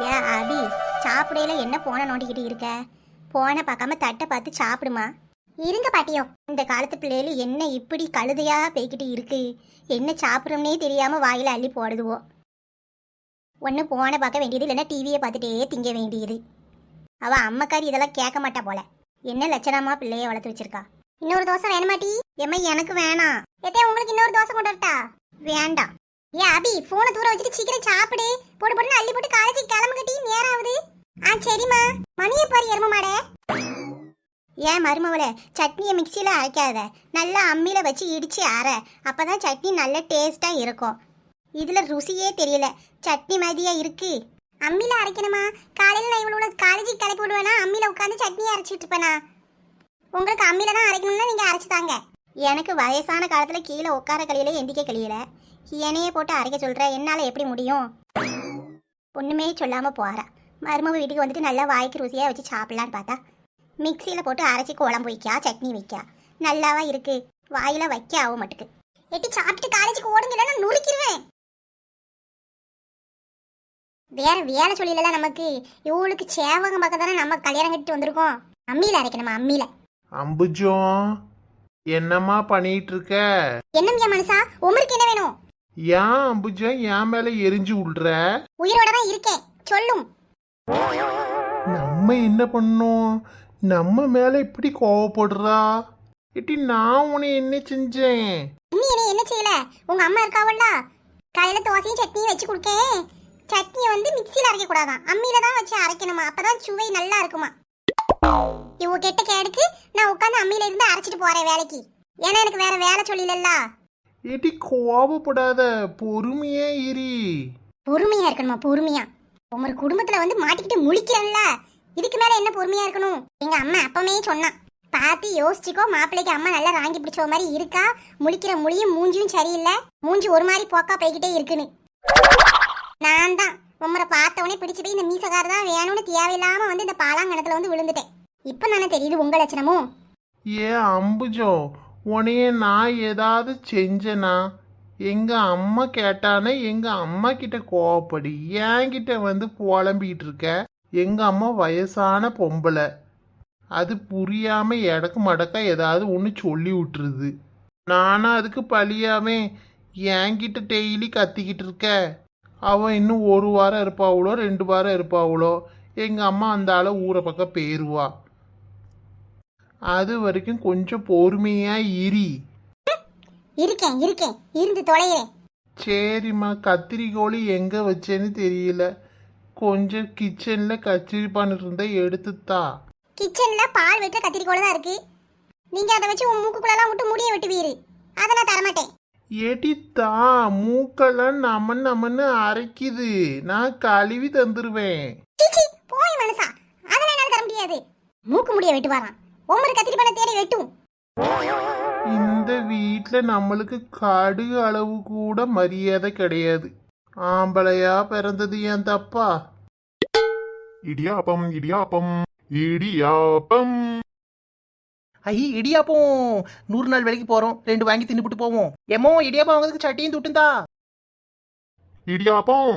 ஏன் அபி சாப்பிடையில என்ன போன நோண்டிக்கிட்டு இருக்க? போன பார்க்காம தட்டை பார்த்து சாப்பிடுமா? இருங்க பாட்டியோ இந்த காலத்து பிள்ளைகள் என்ன இப்படி கழுதையா போய்கிட்டு இருக்கு? என்ன சாப்பிட்றோம்னே தெரியாம வாயில அள்ளி போடுதுவோ? ஒன்று போன பார்க்க வேண்டியது இல்லைன்னா டிவியை பார்த்துட்டே திங்க வேண்டியது. அவள் அம்மக்காரி இதெல்லாம் கேட்க மாட்டா போல. என்ன லட்சணமா பிள்ளைய வளர்த்து வச்சிருக்கா? இன்னொரு தோசை வேணுமாட்டி எம்மா எனக்கு வேணாம். எத்தே உங்களுக்கு இன்னொரு தோசை கொண்டு வரட்டா? வேண்டாம். ஏ அபி போனை தூர வச்சுட்டு சீக்கிரம் சாப்பிடு. போடு போட்டு அள்ளி போட்டு காலேஜ் கிளம்புகட்டி நேரம் ஆகுது ஆ சரிம்மா. மணியை பாரு எரும மாடே ஏன் மருமவளே சட்னியை மிக்சியில் அரைக்காத. நல்லா அம்மியில் வச்சு இடிச்சு அரை. அப்பதான் சட்னி நல்ல டேஸ்ட்டாக இருக்கும். இதில் ருசியே தெரியல. சட்னி மாதிரியா இருக்கு. அம்மியில் அரைக்கணுமா? காலையில் நான் இவ்வளோ காலேஜுக்கு கிளப்பி விடுவேனா? அம்மியில் உட்காந்து சட்னியை அரைச்சிட்டு இருப்பேனா? உங்களுக்கு அம்மியில் தான் அரைக்கணும்னா நீங்கள் அரைச்சி தாங்க. எனக்கு வயசான காலத்தில் கீழே உட்கார கழியில எந்திக்க கழியில என்னையே போட்டு அரைக்க சொல்கிற என்னால் எப்படி முடியும்? ஒன்றுமே சொல்லாமல் போகிறா மருமக வீட்டுக்கு வந்துட்டு நல்லா வாய்க்கு ருசியாக வச்சு சாப்பிட்லான்னு பார்த்தா மிக்சியில் போட்டு அரைச்சி குழம்பு வைக்கா சட்னி வைக்கா. நல்லாவா இருக்கு. வாயில வைக்க ஆக மாட்டுக்கு. எட்டி சாப்பிட்டு காலேஜுக்கு ஓடுங்க இல்லைன்னா நுறுக்கிடுவேன் வேற வேலை சொல்லல நமக்கு. இவளுக்கு சேவகம் பார்க்க தானே நம்ம கல்யாணம் கட்டிட்டு வந்திருக்கோம். அம்மியில் அரைக்கணுமா அம்மியில்? அம்புஜோ என்னம்மா பண்ணிட்டு இருக்க என்னம்யா மனுஷா? உமருக்கு என்ன வேணும்? ஏன் அம்புஜம் என் மேல எரிஞ்சு விடுற உயிரோட தான் இருக்கேன். சொல்லும். நம்ம என்ன பண்ணோம்? நம்ம மேல இப்படி கோவப்படுறா? இட்டி நான் உன்னை என்ன செஞ்சேன்? நீ என்ன என்ன செய்யல? உங்க அம்மா இருக்காவல்ல? காலையில தோசையும் சட்னியும் வச்சு கொடுக்கேன் சட்னியை வந்து மிக்சியில் அரைக்க கூடாதான் அம்மியில தான் வச்சு அரைக்கணுமா? அப்பதான் சுவை நல்லா இருக்குமா? இவ கெட்ட கேடுக்கு நான் உட்காந்து அம்மியில இருந்து அரைச்சிட்டு போறேன் வேலைக்கு. ஏன்னா எனக்கு வேற வேலை சொல்லல இட்டி கோவப்படாத பொறுமையே இரி. பொறுமையா இருக்கணுமா பொறுமையா? உங்க குடும்பத்துல வந்து மாட்டிக்கிட்டு முழிக்கிறல்ல இதுக்கு மேல என்ன பொறுமையா இருக்கணும்? எங்க அம்மா அப்பமே சொன்னான். பார்த்து யோசிச்சுக்கோ மாப்பிள்ளைக்கு அம்மா நல்லா ராங்கி பிடிச்ச மாதிரி இருக்கா? முழிக்கிற மொழியும் மூஞ்சியும் சரியில்லை. மூஞ்சி ஒரு மாதிரி போக்கா போய்கிட்டே இருக்குன்னு. நான் தான் உம்மரை பார்த்த உடனே பிடிச்சு போய் இந்த மீசக்கார தான் வேணும்னு தேவையில்லாம வந்து இந்த பாலாங்கணத்துல வந்து விழுந்துட்டேன். இப்போ தானே தெரியுது உங்க லட்சணமும் ஏ அம்புஜம் உனையே நான் ஏதாவது செஞ்சனா? எங்க அம்மா கேட்டானே எங்க அம்மா கிட்ட கோவப்படி. என்கிட்ட வந்து புலம்பிக்கிட்டு இருக்க? எங்க அம்மா வயசான பொம்பளை. அது புரியாம எடக்கு மடக்கா ஏதாவது ஒன்று சொல்லி விட்டுருது. நானும் அதுக்கு பழியாமே என்கிட்ட டெய்லி கத்திக்கிட்டு இருக்க? அவன் இன்னும் ஒரு வாரம் இருப்பாவளோ ரெண்டு வாரம் இருப்பாவளோ? எங்கள் அம்மா அந்த ஆளை ஊரை பக்கம் பேருவா. அது வரைக்கும் கொஞ்சம் பொறுமையா இரி. இருக்கேன் இருக்கேன். இருந்து தொலைகிறேன். சரிம்மா கத்திரிக்கோழி எங்க வச்சேன்னு தெரியல. கொஞ்சம் கிச்சன்ல கச்சிரிப்பான் இருந்தா எடுத்துத்தா கிச்சன்ல பால் வெட்ட கத்திரிக்கோள் தான் இருக்கு. நீங்க அதை வச்சு உன் மூக்குக்குள்ளெல்லாம் விட்டு முடிய வெட்டுவீரு. அதை நான் தரமாட்டேன். எடித்தா மூக்கெல்லாம் நம நமன்னு அரைக்குது. நான் கழுவி தந்துருவேன். போய் மனுஷா. அதெல்லாம் என்னால தர முடியாது. மூக்கு முடிய வெட்டு வரான் ஒவ்வொரு கத்திரி பண்ண தேடி வெட்டும். இந்த வீட்ல நம்மளுக்கு கடுகு அளவு கூட மரியாதை கிடையாது. ஆம்பளையா பிறந்தது ஏன் தப்பா? இடியாப்பம் இடியாப்பம் இடியாப்பம். ஐ இடியாப்பம். நூறு நாள் வேலைக்கு போறோம். ரெண்டு வாங்கி தின்னுபிட்டு போவோம். எமோ இடியாப்பம் வாங்குறதுக்கு சட்டியும் துட்டுந்தா? இடியாப்பம்.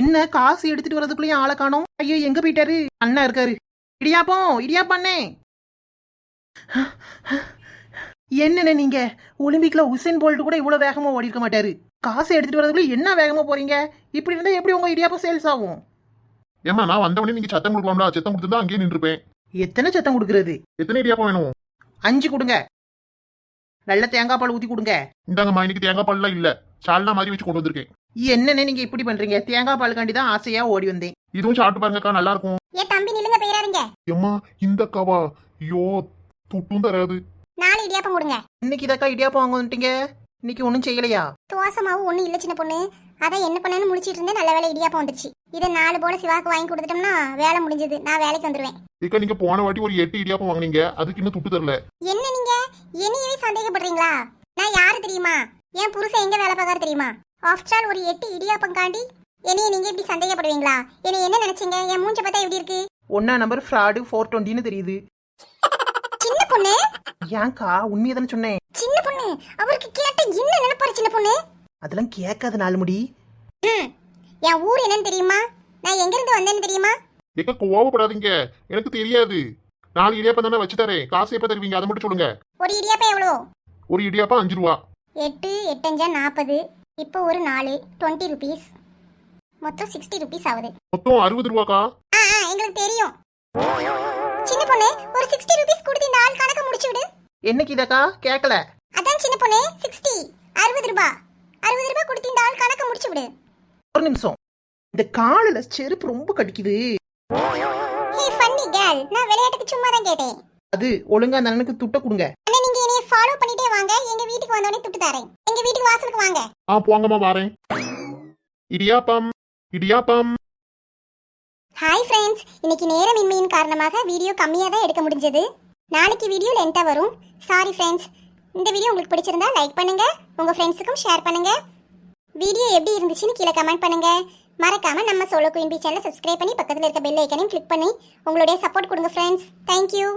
என்ன காசு எடுத்துட்டு வரதுக்குள்ளேயும் ஆளை காணோம்? ஐயோ எங்க போயிட்டாரு? அண்ணா இருக்காரு. இடியாப்பம் அண்ணே என்னண்ணே நீங்க? ஒலிம்பிக்ல உசைன் போல்ட் கூட இவ்வளவு வேகமா ஓடி இருக்க மாட்டாரு. காசு எடுத்துட்டு வரதுக்குள்ள என்ன வேகமா போறீங்க? இப்படி இருந்தா எப்படி உங்க இடியாப்பம் சேல்ஸ் ஆகும்? ஏமா நான் வந்தவொடனே நீங்க சத்தம் கொடுக்கலாம்ல. சத்தம் கொடுத்துருந்தா அங்கேயே நின்றுப்பேன். எத்தனை சத்தம் கொடுக்கறது? எத்தனை இடியாப்பம் வேணும்? அஞ்சு கொடுங்க. நல்ல தேங்காய் பால் ஊத்தி கொடுங்க. இந்தாங்கம்மா இன்னைக்கு தேங்காய் பால்லாம் இல்ல. சால்னா மாதிரி வச்சு கொண்டு வந்திருக்கேன். என்னண்ணே நீங்க இப்படி பண்றீங்க? தேங்காய் பாலுக்காண்டி தான் ஆசையா ஓடி வந்தேன். இதுவும் சாப்பிட்டு பாருங்கக்கா நல்லா இருக்கும். ஏ தம்பி நில்லுங்க போயிடாதீங்க ஏம்மா இந்த கவா. ஐயோ துட்டும் தராது. நாலு இடியாப்பம் கொடுங்க. இன்னைக்கு இதக்கா இடியாப்பம் வாங்க வந்துட்டீங்க இன்னைக்கு ஒன்றும் செய்யலையா? தோசை மாவு ஒன்றும் இல்லை சின்ன பொண்ணு. அதான் என்ன பண்ணேன்னு முடிச்சிட்டு இருந்தேன். நல்ல வேலை இடியாப்பம் வந்துருச்சு. இதை நாலு போல சிவாக்கு வாங்கி கொடுத்துட்டோம்னா வேலை முடிஞ்சது. நான் வேலைக்கு வந்துடுவேன் இக்கா நீங்க போன வாட்டி ஒரு எட்டு இடியாப்பம் வாங்குனீங்க. அதுக்கு இன்னும் துட்டு தரல. என்ன நீங்க? என்னையவே சந்தேகப்படுறீங்களா? நான் யாரு தெரியுமா? என் புருஷன் எங்க வேலை பார்க்கறாரு தெரியுமா? ஆஃப்டர் ஒரு எட்டு இடியாப்பம் காண்டி என்னைய நீங்க இப்படி சந்தேகப்படுவீங்களா? என்னை என்ன நினைச்சீங்க? என் மூஞ்ச பார்த்தா எப்படி இருக்கு? ஒன்னா நம்பர் ஃப்ராடு ஃபோர் டுவெண்ட்டின்னு தெரியுது. சின்ன பொண்ணு? ஏன்க்கா? உண்மையை தானே சொன்னேன். சின்ன பொண்ணு? அவருக்கு கேட்ட என்ன நினைப்பாரு சின்ன பொண்ணு? அதெல்லாம் கேட்காத நாலு முடி. ம். என் ஊர் என்னன்னு தெரியுமா? நான் எங்கிருந்து வந்தேன்னு தெரியுமா? எக்க கோவப்படாதீங்க. எனக்கு தெரியாது. நாலு இடியாப்பம் தானே வச்சு தரேன். காசு எப்ப தருவீங்க? அதை மட்டும் சொல்லுங்க. ஒரு இடியாப்பம் எவ்வளோ? ஒரு இடியாப்பம் அஞ்சு ரூபா. எட்டு எட்டஞ்சா நாற்பது இப்போ ஒரு நாலு. Twenty rupees. மொத்தம் சிக்ஸ்டி ருபீஸ் ஆகுது. மொத்தம் அறுபது ரூபாக்கா? ஆ ஆ, எங்களுக்கு தெரியும். சின்ன பொண்ணு ஒரு சிக்ஸ்டி ருபீஸ் கொடுத்து இந்த ஆள் கணக்க முடிச்சு விடு என்னைக்கு இதக்கா? கேட்கல அதான் சின்ன பொண்ணு சிக்ஸ்டி அறுபது ரூபாய் அறுபது ரூபாய் கொடுத்து இந்த ஆள் கணக்க முடிச்சு விடு ஒரு நிமிஷம். இந்த காலில் செருப்பு ரொம்ப கடிக்குது. ஹே ஃபன்னி கேர்ள் நான் விளையாட்டுக்கு சும்மா தான் கேட்டேன். அது ஒழுங்கா அந்த அண்ணனுக்கு துட்ட கொடுங்க. அண்ணா நீங்க என்னைய ஃபாலோ பண்ணிட்டே வாங்க. எங்க வீட்டுக்கு வந்தோடனே துட்டு தரேன். எங்க வீட்டுக்கு வாசலுக்கு வாங்க. ஆ போங்கம்மா வாரேன். இடியாப்பம். இடியாப்பம். ஹாய் ஃப்ரெண்ட்ஸ் இன்னைக்கு நேரமின்மையின் காரணமாக வீடியோ கம்மியாக தான் எடுக்க முடிஞ்சது. நாளைக்கு வீடியோ லென்த்தாக வரும். சாரி ஃப்ரெண்ட்ஸ் இந்த வீடியோ உங்களுக்கு பிடிச்சிருந்தா லைக் பண்ணுங்க உங்கள் ஃப்ரெண்ட்ஸுக்கும் ஷேர் பண்ணுங்க. வீடியோ எப்படி இருந்துச்சுன்னு கீழே கமெண்ட் பண்ணுங்க. மறக்காம நம்ம சோலோ குயின்பி சேனலை சப்ஸ்கிரைப் பண்ணி பக்கத்தில் இருக்க பெல் ஐக்கனையும் கிளிக் பண்ணி உங்களுடைய சப்போர்ட் கொடுங்க ஃப்ரெண்ட்ஸ் தேங்க்யூ